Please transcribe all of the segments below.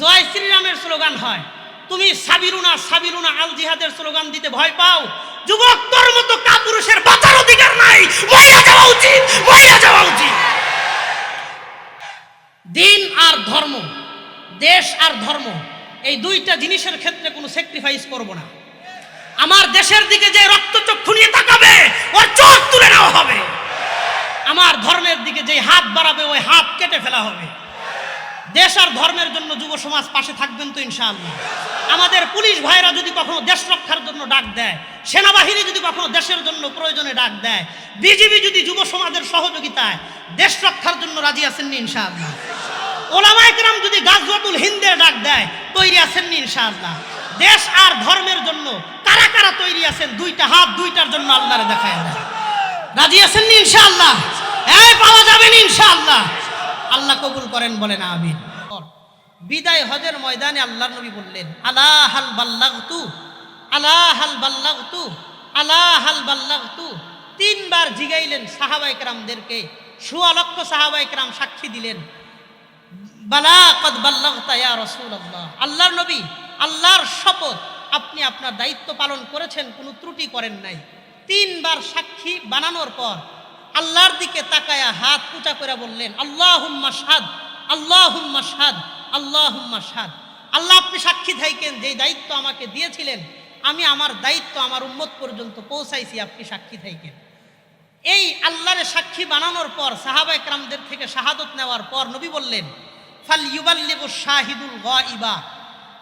জয় শ্রীরামের স্লোগান হয়। তুমি সাবিরুনা সাবিরুনা আল জিহাদের স্লোগান দিতে ভয় পাও? যুবক, তোর মতো কাপুরুষের বাঁচার অধিকার নাই। মহিলা যাওয়া উচিত মহিলা যাওয়া উচিত। দিন আর ধর্ম, দেশ আর ধর্ম, এই দুইটা জিনিসের ক্ষেত্রে কোনো স্যাক্রিফাইস করব না। আমার দেশের দিকে যে রক্তচক্ষু নিয়ে তাকাবে, ওর চোখ তুলে নেওয়া হবে। আমার ধর্মের দিকে যে হাত বাড়াবে, ওই হাত কেটে ফেলা হবে। দেশ আর ধর্মের জন্য যুব সমাজ পাশে থাকবেন তো ইনশাআল্লাহ। আমাদের পুলিশ ভাইরা যদি কখনো দেশ রক্ষার জন্য ডাক দেয়, সেনাবাহিনী যদি কখনো দেশের জন্য প্রয়োজনে ডাক দেয়, বিজিবি যদি যুব সমাজের সহযোগিতায় দেশ রক্ষার জন্য রাজি আছেন ইনশাআল্লাহ? ওলামাইকরাম যদি গাজওয়াতুল হিন্দের ডাক দেয়, তৈরি আছেন ইনশাআল্লাহ? দেশ আর ধর্মের জন্য কারা কারা তৈরি আছেন, দুইটা হাত দুইটার জন্য আল্লাহরে দেখায় রাজি আছেন ইনশাআল্লাহ? এই পাওয়া যাবেন ইনশাআল্লাহ। আল্লাহ কবুল করেন বলেন, আমিন। বিদায় হজের ময়দানে আল্লাহ নবী বললেন আল্লাহ হাল বাল্লাগতু আল্লাহ হাল বাল্লাগতু আল্লাহ হাল বাল্লাগতু। তিনবার জিগাইলেন সাহাবাইকরামদেরকে সুয়ালক্ষ সাহাবাইকরাম সাক্ষী দিলেন, বালা কদ বাল্লাগতা ইয়া রাসূলুল্লাহ। আল্লাহর নবী, আল্লাহর শপথ, আপনি আপনার দায়িত্ব পালন করেছেন, কোনো ত্রুটি করেন নাই। তিনবার সাক্ষী বানানোর পর আল্লাহর দিকে তাকায়া হাত উঁচা করে বললেন, আল্লাহুম্মা শাহাদ আল্লাহুম্মা শাহাদ আল্লাহুম্মা শাহাদ। আল্লাহ আপনি সাক্ষী থাইকেন যে দায়িত্ব আমাকে দিয়েছিলেন, আমি আমার দায়িত্ব আমার উম্মত পর্যন্ত পৌঁছাইছি আপনি সাক্ষী থাইকেন। এই আল্লাহরে সাক্ষী বানানোর পর, সাহাবা একরামদের থেকে শাহাদত নেওয়ার পর নবী বললেন ফাল ইউবাল্লিগু শাহিদুল গাইবা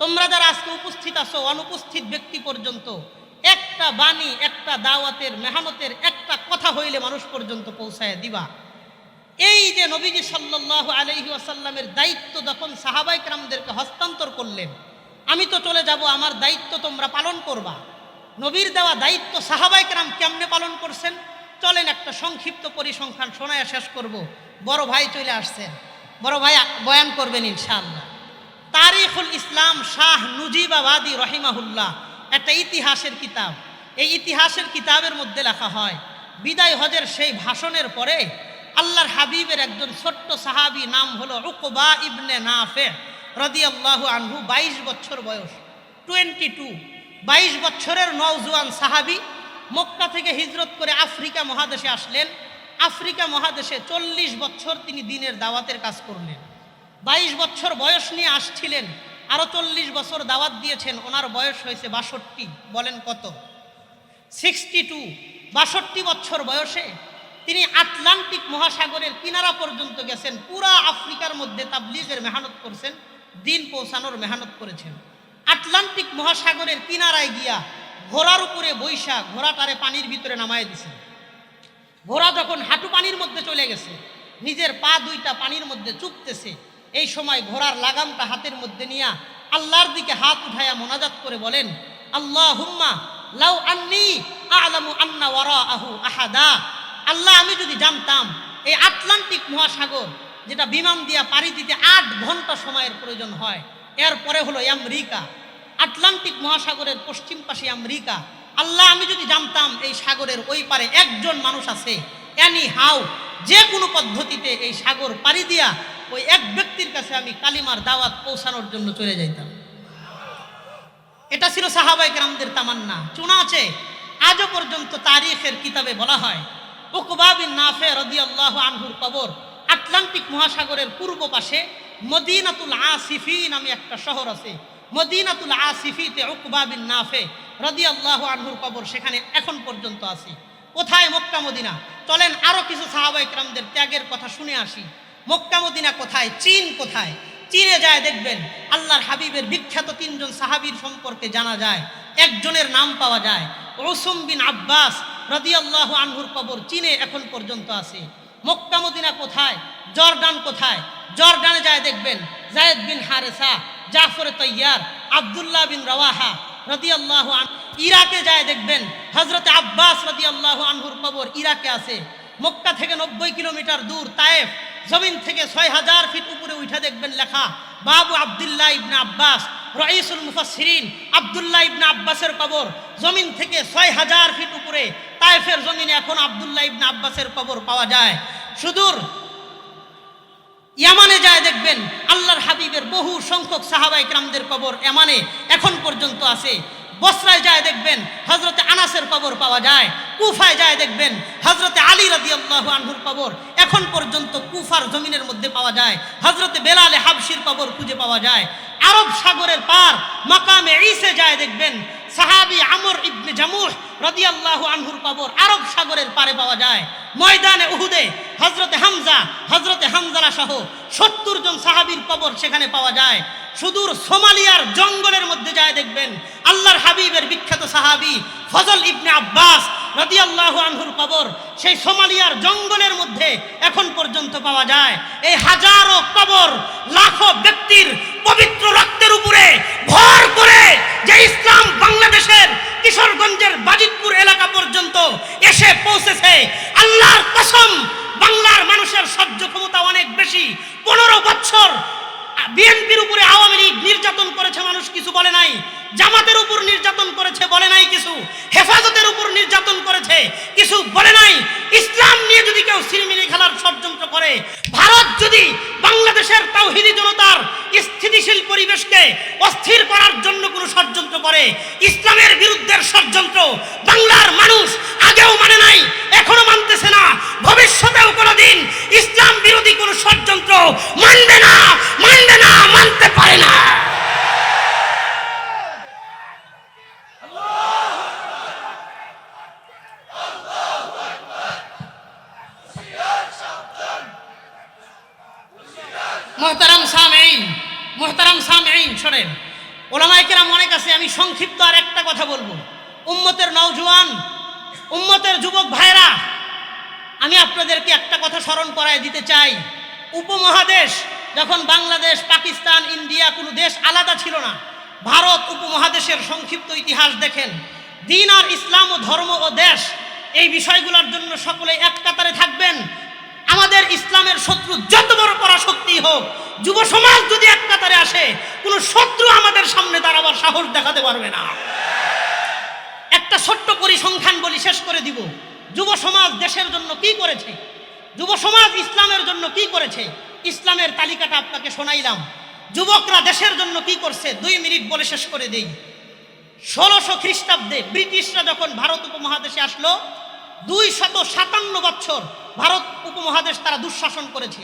তোমরা যারা আজকে উপস্থিত আছো, অনুপস্থিত ব্যক্তি পর্যন্ত একটা বাণী, একটা দাওয়াতের মেহামতের একটা কথা হইলে মানুষ পর্যন্ত পৌঁছায় দিবা। এই যে নবীজি সাল্লাহ আলহি আসাল্লামের দায়িত্ব যখন সাহাবাই ক্রামদেরকে হস্তান্তর করলেন, আমি তো চলে যাব, আমার দায়িত্ব তোমরা পালন করবা। নবীর দেওয়া দায়িত্ব সাহাবাই ক্রাম কেমনে পালন করছেন? চলেন একটা সংক্ষিপ্ত পরিসংখ্যান শোনায় শেষ করব। বড় ভাই চলে আসছেন। বড় ভাই বয়ান করবেন ইনশাআল্লাহ। তারিখুল ইসলাম শাহ নুজিবাবাদী রহিমাহুল্লাহ। একটা ইতিহাসের কিতাব। এই ইতিহাসের কিতাবের মধ্যে লেখা হয়, বিদায় হজের সেই ভাষণের পরে আল্লাহর হাবিবের একজন ছোট্ট সাহাবি নাম হলো উকবা ইবনে নাফে রদিয়াল্লাহু আনহু, বাইশ বছর বয়স, টোয়েন্টি টু। বাইশ বছরের নওজোয়ান সাহাবি মক্কা থেকে হিজরত করে আফ্রিকা মহাদেশে আসলেন। আফ্রিকা মহাদেশে চল্লিশ বছর তিনি দিনের দাওয়াতের কাজ করলেন। বাইশ বছর বয়স নিয়ে আসছিলেন। আরও চল্লিশ বছর দাওয়াত দিয়েছেন, ওনার বয়স হয়েছে বাষট্টি, বলেন কত? সিক্সটি টু, বাষট্টি বছর বয়সে তিনি আটলান্টিক মহাসাগরের কিনারা পর্যন্ত গেছেন, পুরা আফ্রিকার মধ্যে তাবলিগের মেহনত করছেন, দিন পৌঁছানোর মেহনত করেছেন। আটলান্টিক মহাসাগরের কিনারায় গিয়া ঘোড়ার উপরে বৈশা, ঘোড়াটারে পানির ভিতরে নামায় দিছেন ঘোড়া যখন হাঁটু পানির মধ্যে চলে গেছে, নিজের পা দুইটা পানির মধ্যে চুপতেছে এই সময় ঘোড়ার লাগামটা হাতের মধ্যে নিয়া আল্লাহর দিকে হাত উঠাইয়া মোনাজাত করে বলেন আল্লাহ হুম্মা লাউ আন্নি আলামু আন্না ওয়ারা আহু আহাদা। আল্লাহ, আমি যদি জানতাম এই আটলান্টিক মহাসাগর যেটা বিমান দিয়া পাড়ি দিতে আট ঘণ্টা সময়ের প্রয়োজন হয়, এরপরে হলো আমেরিকা। আটলান্টিক মহাসাগরের পশ্চিম পাশে আমেরিকা। আল্লাহ, আমি যদি জানতাম এই সাগরের ওই পারে একজন মানুষ আছে এনি হাউ যে কোনো পদ্ধতিতে এই সাগর পাড়ি দিয়া ওই এক ব্যক্তির কাছে আমি কালিমার দাওয়াত পৌঁছানোর জন্য চলে যাইতাম। এটা ছিল সাহাবাই গ্রামদের তামান্না। চুনা আছে, আজও পর্যন্ত তারিখের কিতাবে বলা হয়, উকবা বিন নাফে রদিয়াল্লাহু আনহুর কবর, আটলান্টিক মহাসাগরের পূর্ব পাশে মদিনাতুল আসিফি নামে একটা শহর আছে। মদিনাতুল আসিফিতে উকবা বিন নাফে রদিয়াল্লাহু আনহুর কবর সেখানে এখন পর্যন্ত আছে। কোথায় মক্কা মদিনা? চলেন আরও কিছু সাহাবাই ক্রামদের ত্যাগের কথা শুনে আসি। মক্কা মদিনা কোথায়? চীন কোথায়? চীনে যায়, দেখবেন আল্লাহর হাবিবের বিখ্যাত তিনজন সাহাবীর সম্পর্কে জানা যায়। একজনের নাম পাওয়া যায় রসুম বিন আব্বাস রদিয়াল্লাহ আনহুর কবর চীনে এখন পর্যন্ত আছে। মক্কা মদিনা কোথায়? জর্ডান কোথায়? জর্ডানে যায়, দেখবেন জায়েদ বিন হারেসা, জাফর তৈয়ার, আবদুল্লাহ বিন রওয়াহা রদিয়াল্লাহ আন, ইরাকে যায়, দেখবেন হজরত আব্বাস রদিয়াল্লাহ আনহুর কবর ইরাকে আছে। মক্কা থেকে নব্বই কিলোমিটার দূর, তায়েফ জমিন থেকে ছয় হাজার ফিট উপরে উঠে দেখবেন লেখা, বাবু আবদুল্লাহ ইবনে আব্বাস রঈসুল মুফাসসিরিন, আবদুল্লাহ ইবনে আব্বাসের কবর। জমিন থেকে ছয় হাজার ফিট উপরে তায়েফের জমিনে এখন আবদুল্লাহ ইবনে আব্বাসের কবর পাওয়া যায়। সুদূর ইয়ামানে যায় দেখবেন, আল্লাহর হাবিবের বহু সংখ্যক সাহাবাই ক্রামদের কবর এমানে এখন পর্যন্ত আছে। বসরায় যায় দেখবেন হজরতে আনাসের কবর পাওয়া যায়, কুফায় যায় দেখবেন হজরতে আলী রাদি আল্লাহ আনহুর কবর এখন পর্যন্ত কুফার জমিনের মধ্যে পাওয়া যায় হজরতে বেলালে হাবশির কবর খুঁজে পাওয়া যায়। আরব সাগরের পার মাকামে ইসে যায় দেখবেন সাহাবি আমর ইবনে জামুহ রাদিয়াল্লাহু আনহুর কবর আরব সাগরের পারে পাওয়া যায়। ময়দানে উহুদে হজরতে হামজা হজরতে হামজারা সহ সত্তর জন সাহাবীর কবর সেখানে পাওয়া যায়। সুদূর সোমালিয়ার জঙ্গলের মধ্যে যায় দেখবেন। আল্লাহর হাবিবের বিখ্যাত সাহাবি ফজল ইবনে আব্বাস রাদিয়াল্লাহু আনহুর কবর সেই সোমালিয়ার জঙ্গলের মধ্যে এখন পর্যন্ত পাওয়া যায়। এই হাজারো কবর লাখো ব্যক্তির পবিত্র রক্তের উপরে ভর করে যে ইসলাম বাংলাদেশের কিশোরগঞ্জের বাজিতপুর এলাকা পর্যন্ত এসে পৌঁছেছে। আল্লাহর কসম, বাংলার মানুষের সহ্য ক্ষমতা অনেক বেশি। পনেরো বছর বিএনপির উপরে আওয়ামী লীগ নির্যাতন করেছে মানুষ কিছু বলে নাই, জামাতের উপর নির্যাতন করেছে বলে নাই কিছু, হেফাজতের উপর নির্যাতন করেছে কিছু বলে নাই। ইসলাম নিয়ে যদি কেউ সিনেমিনি খেলার ষড়যন্ত্র করে, ভারত যদি বাংলাদেশের তাওহিদি জনতার স্থিতিশীল পরিবেশকে অস্থির করার জন্য কোনো ষড়যন্ত্র করে। ইসলামের বিরুদ্ধের ষড়যন্ত্র বাংলার মানুষ আগেও মানে নাই, এখনও মানতেছে না। ভবিষ্যতেও কোনোদিন ইসলাম বিরোধী কোনো ষড়যন্ত্র মানবে না মানবে না, মানতে পারে না। মোহতারাম সামেইন মোহতারাম সামেইন শোনেন। ওলামাই কেরাম অনেক আছে, আমি সংক্ষিপ্ত আর একটা কথা বলব। উম্মতের নওজোয়ান, উম্মতের যুবক ভাইরা আমি আপনাদেরকে একটা কথা স্মরণ করায় দিতে চাই। উপমহাদেশ, যখন বাংলাদেশ, পাকিস্তান, ইন্ডিয়া কোনো দেশ আলাদা ছিল না, ভারত উপমহাদেশের সংক্ষিপ্ত ইতিহাস দেখেন। দিন আর ইসলাম ও ধর্ম ও দেশ, এই বিষয়গুলোর জন্য সকলে এক কাতারে থাকবেন। আমাদের ইসলামের শত্রু যত বড় পরাশক্তি হোক, যুব সমাজ যদি এক কাতারে আসে, কোনো শত্রু আমাদের সামনে দাঁড়াবার সাহস দেখাতে পারবে না। একটা ছোট্ট পরিসংখ্যান বলি, শেষ করে দিব। যুব সমাজ দেশের জন্য কি করেছে? যুব সমাজ ইসলামের জন্য কি করেছে? ইসলামের তালিকাটা আপনাকে শোনাইলাম। যুবকরা দেশের জন্য কি করছে? দুই মিনিট বলে শেষ করে দেই। ষোলোশো খ্রিস্টাব্দে ব্রিটিশরা যখন ভারত উপমহাদেশে আসলো দুই শত সাতান্ন বছর ভারত উপমহাদেশ তারা দুঃশাসন করেছে।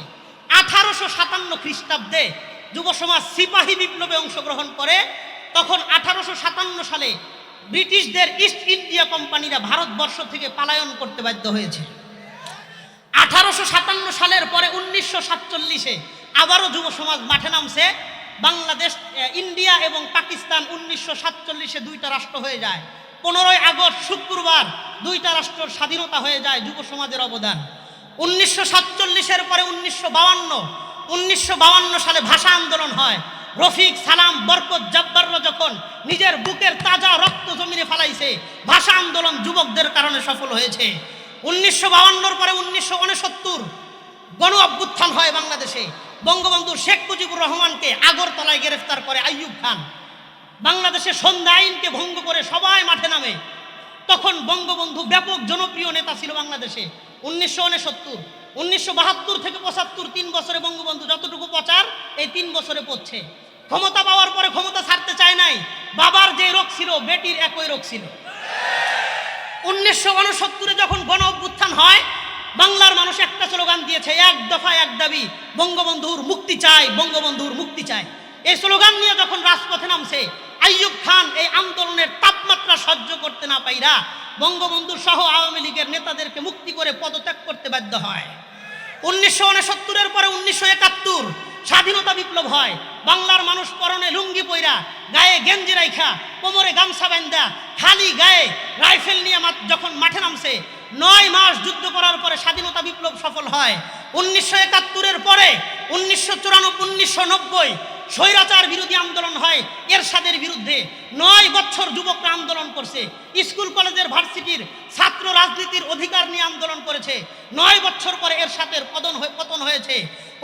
আঠারোশো সাতান্ন খ্রিস্টাব্দে যুব সমাজ সিপাহী বিপ্লবে অংশগ্রহণ করে, তখন আঠারোশো সাতান্ন সালে ব্রিটিশদের ইস্ট ইন্ডিয়া কোম্পানিরা ভারতবর্ষ থেকে পালায়ন করতে বাধ্য হয়েছে। আঠারোশো সাতান্ন সালের পরে উনিশশো সাতচল্লিশে আবারও যুব সমাজ মাঠে নামছে। বাংলাদেশ ইন্ডিয়া এবং পাকিস্তান উনিশশো সাতচল্লিশে দুইটা রাষ্ট্র হয়ে যায়। পনেরোই আগস্ট শুক্রবার দুইটা রাষ্ট্রের স্বাধীনতা হয়ে যায়, যুব সমাজের অবদান। উনিশশো সাতচল্লিশের পরে উনিশশো বাউান্ন উনিশশো বাউান্ন সালে ভাষা আন্দোলন হয়। রফিক সালাম, বরকত জব্বাররা যখন নিজের বুকের তাজা রক্ত জমিনে ফালাইছে, ভাষা আন্দোলন যুবকদের কারণে সফল হয়েছে। উনিশশো বাউান্নর পরে উনিশশো উনসত্তর গণ অভ্যুত্থান হয় বাংলাদেশে। বঙ্গবন্ধু শেখ মুজিবুর রহমানকে আগরতলায় গ্রেফতার করে আইয়ুব খান। বাংলাদেশে সন্ধ্যা আইনকে ভঙ্গ করে সবাই মাঠে নামে। তখন বঙ্গবন্ধু ব্যাপক জনপ্রিয় নেতা ছিল বাংলাদেশে। উনিশশো উনসত্তর, উনিশশো বাহাত্তর থেকে পঁচাত্তর, তিন বছরে বঙ্গবন্ধু যতটুকু প্রচার, এই তিন বছরে পড়ছে। ক্ষমতা পাওয়ার পরে ক্ষমতা ছাড়তে চায় নাই। বাবার যে রোগ ছিল, বেটির একই রোগ ছিল। উনিশশো উনসত্তরে যখন গণ অভ্যুত্থান হয়, বাংলার মানুষ একটা স্লোগান দিয়েছে, এক দফা, এক দাবি, বঙ্গবন্ধুর মুক্তি চাই, বঙ্গবন্ধুর মুক্তি চাই। এই স্লোগান নিয়ে যখন রাজপথে নামছে আইয়ুব খান এই আন্দোলনের তাপমাত্রা সহ্য করতে না পাইরা বঙ্গবন্ধু সহ আওয়ামী লীগের নেতাদেরকে মুক্তি করে পদত্যাগ করতে বাধ্য হয়। উনিশশো উনসত্তরের পরে উনিশশো একাত্তর স্বাধীনতা বিপ্লব হয়। বাংলার মানুষ পরনে লুঙ্গি পইরা গায়ে গেঞ্জি রাইখা, কোমরে গামছা বান্ধা খালি গায়ে রাইফেল নিয়ে যখন মাঠে নামছে, নয় মাস যুদ্ধ করার পরে স্বাধীনতা বিপ্লব সফল হয়। উনিশশো একাত্তরের পরে উনিশশো চুরানব্বই, উনিশশো নব্বই স্বৈরাচার বিরোধী আন্দোলন হয়, এরশাদের বিরুদ্ধে। নয় বছর যুবকরা আন্দোলন করছে। স্কুল কলেজের ভার্সিটির ছাত্র রাজনীতির অধিকার নিয়ে আন্দোলন করেছে। নয় বছর পরে এরশাদের পতন হয়ে পতন হয়েছে।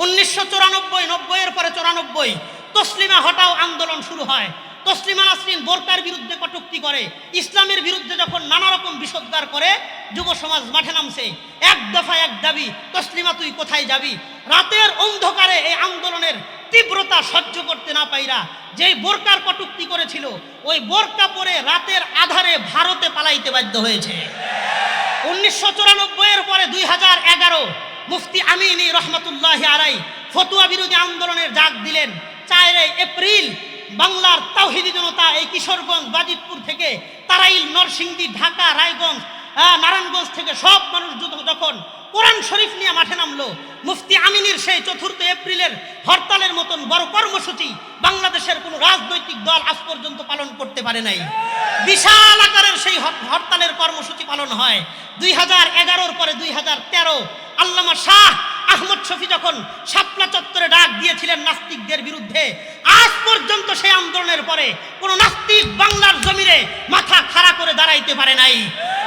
উনিশশো চুরানব্বই, নব্বইয়ের পরে চুরানব্বই, তসলিমা হটাও আন্দোলন শুরু হয়। তসলিমা নাসরিন বোরকার বিরুদ্ধে কটুক্তি করে, ইসলামের বিরুদ্ধে যখন নানা রকম বিষোদ্গার করে, যুব সমাজ মাঠে নামছে। এক দফা এক দাবি, তসলিমা তুই কোথায় যাবি? রাতের অন্ধকারে এই আন্দোলনের তীব্রতা সহ্য করতে না পাইরা যেই বোরকার কটুক্তি করেছিল, ওই বোরকা পরে রাতের আধারে ভারতে পালাইতে বাধ্য হয়েছে। উনিশশো চুরানব্বই এর পরে দুই হাজার এগারো, মুফতি আমিনী রহমতুল্লাহ আলাই ফতুয়া বিরোধী আন্দোলনের ডাক দিলেন চারে এপ্রিল বাংলার তাওহিদি জনতা এই কিশোরগঞ্জ, বাজিতপুর থেকে তারাইল, নরসিংদী, ঢাকা, রায়গঞ্জ নারায়ণগঞ্জ থেকে সব মানুষ যখন কোরআন শরীফ নিয়ে মাঠে নামলো, মুফতি আমিনীর সেই চতুর্থ এপ্রিলের হরতালের মতন বড় কর্মসূচি বাংলাদেশের কোনো রাজনৈতিক দল আজ পর্যন্ত পালন করতে পারে নাই। বিশাল আকারের সেই হরতালের কর্মসূচি পালন হয়। দুই হাজার এগারোর পরে দুই হাজার তেরো, আল্লামা শাহ আহমদ শফি যখন শাপলা চত্বরে ডাক দিয়েছিলেন নাস্তিকদের বিরুদ্ধে, আজ পর্যন্ত সেই আন্দোলনের পরে কোন নাস্তিক বাংলার জমিরে মাথা খাড়া করে দাঁড়াইতে পারে নাই।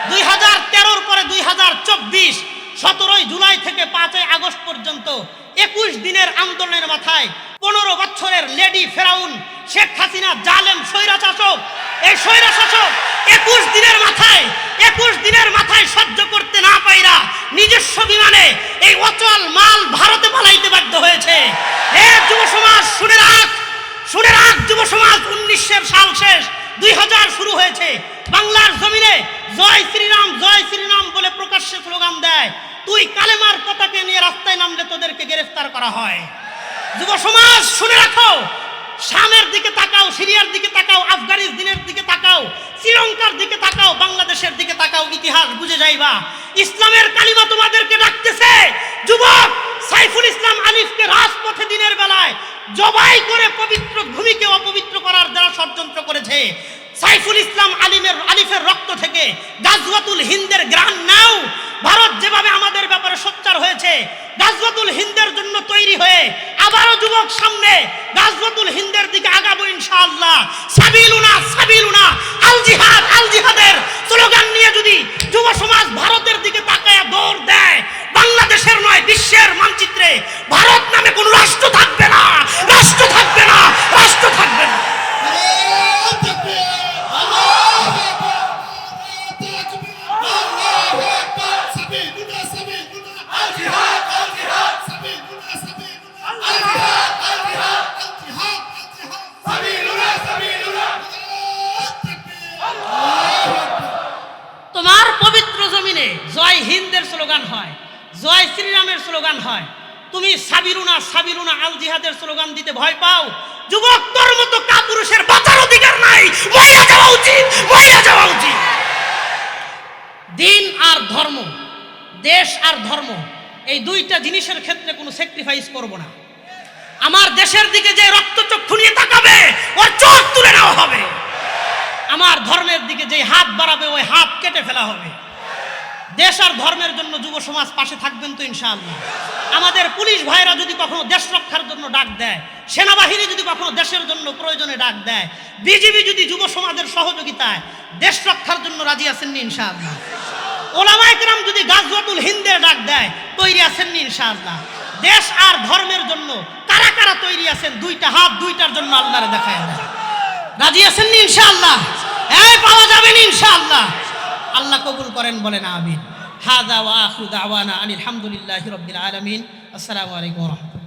দুই হাজার তেরোর পরে দুই হাজার চব্বিশ, সতেরোই জুলাই থেকে পাঁচই আগস্ট পর্যন্ত একুশ দিনের আন্দোলনের মাথায় পনেরো বছরের লেডি ফেরাউন শেখ হাসিনা জালেম স্বৈরা এই স্বৈরা একুশ দিনের মাথায়, একুশ দিনের মাথায় সহ্য করতে না পাইরা নিজস্ব বিমানে এই অচল মাল ভারতে পালাইতে বাধ্য হয়েছে। হে যুব সমাজ, শুনে রাখ শুনে রাখ যুব সমাজ, উনিশের সাল শেষ, দুই হাজার শুরু হয়েছে। বাংলার জমিনে জয় শ্রীরাম জয় শ্রীরাম বলে প্রকাশ্যে স্লোগান দেয়। তুই কালেমার পতাকে নিয়ে রাস্তায় নামলে তোদেরকে গ্রেফতার করা হয়। যুব সমাজ, শুনে রাখো, শামের দিকে তাকাও, সিরিয়ার দিকে তাকাও, আফগানিস্তানের দিকে তাকাও, শ্রীলঙ্কার দিকে তাকাও, বাংলাদেশের দিকে তাকাও, ইতিহাস বুঝে যাইবা। ইসলামের কালিমা তোমাদেরকে ডাকতেছে। যুবক সাইফুল ইসলাম আলিফকে রাজপথে দিনের বেলায় জবাই করে পবিত্র ভূমিকে অপবিত্র করার যারা ষড়যন্ত্র করেছে। সাইফুল ইসলাম আলিমের আলিফের রক্ত থেকে গাজওয়াতুল হিন্দের গ্রাম নাও। ভারত যেভাবে আমাদের ব্যাপারে সোচ্চার হয়েছে, গাজওয়াতুল হিন্দের জন্য তৈরি হয়ে আবারও যুবক সামনে গাজওয়াতুল হিন্দের দিকে আগাবো ইনশাআল্লাহ। সাবিলুনা সাবিলুনা আল জিহাদ আল জিহাদের স্লোগান নিয়ে যদি যুব সমাজ ভারতের দিকে তাকায় দৌড় দেয়, বাংলাদেশের নয়, বিশ্বের মানচিত্রে ভারত নামে কোনো রাষ্ট্র থাকবে না, রাষ্ট্র থাকবে না, রাষ্ট্র থাকবে না। স্লোগান হয়। তুমি সাবিরুনা সাবিরুনা আল জিহাদের স্লোগান দিতে ভয় পাও? যুবক, তোর মতো কাপুরুষের বাঁচার অধিকার নাই। মরিয়া যাওয়া উচিত, মরিয়া যাওয়া উচিত। দিন আর ধর্ম, দেশ আর ধর্ম, এই দুইটা জিনিসের ক্ষেত্রে কোনো স্যাক্রিফাইস করব না। আমার দেশের দিকে যে রক্তচক্ষু নিয়ে তাকাবে, ওর চোখ তুলে নেওয়া হবে। আমার ধর্মের দিকে যে হাত বাড়াবে, ওই হাত কেটে ফেলা হবে। দেশ আর ধর্মের জন্য যুব সমাজ পাশে থাকবেন তো ইনশাআল্লাহ। আমাদের পুলিশ ভাইরা যদি কখনো দেশ রক্ষার জন্য ডাক দেয়, সেনাবাহিনী যদি কখনো দেশের জন্য প্রয়োজনে ডাক দেয়, বিজিবি যদি যুব সমাজের সহযোগিতায় দেশ রক্ষার জন্য রাজি আছেন ইনশাআল্লাহ? ওলামাইকরাম যদি গাজওয়াতুল হিন্দের ডাক দেয়, তৈরি আছেন ইনশাআল্লাহ? দেশ আর ধর্মের জন্য কারা কারা তৈরি আছেন, দুইটা হাত দুইটার জন্য আল্লাহরে দেখায় রাজি আছেন ইনশাআল্লাহ? এই পাওয়া যাবেন ইনশাআল্লাহ। আল্লাহ কবুল করেন বলেন আমিন। হাদা ওয়া আখিরু দাওয়ানা আনিল হামদুলিল্লাহি রাব্বিল আলামিন। আসসালামু আলাইকুম ওয়া রাহমাতুল্লাহ।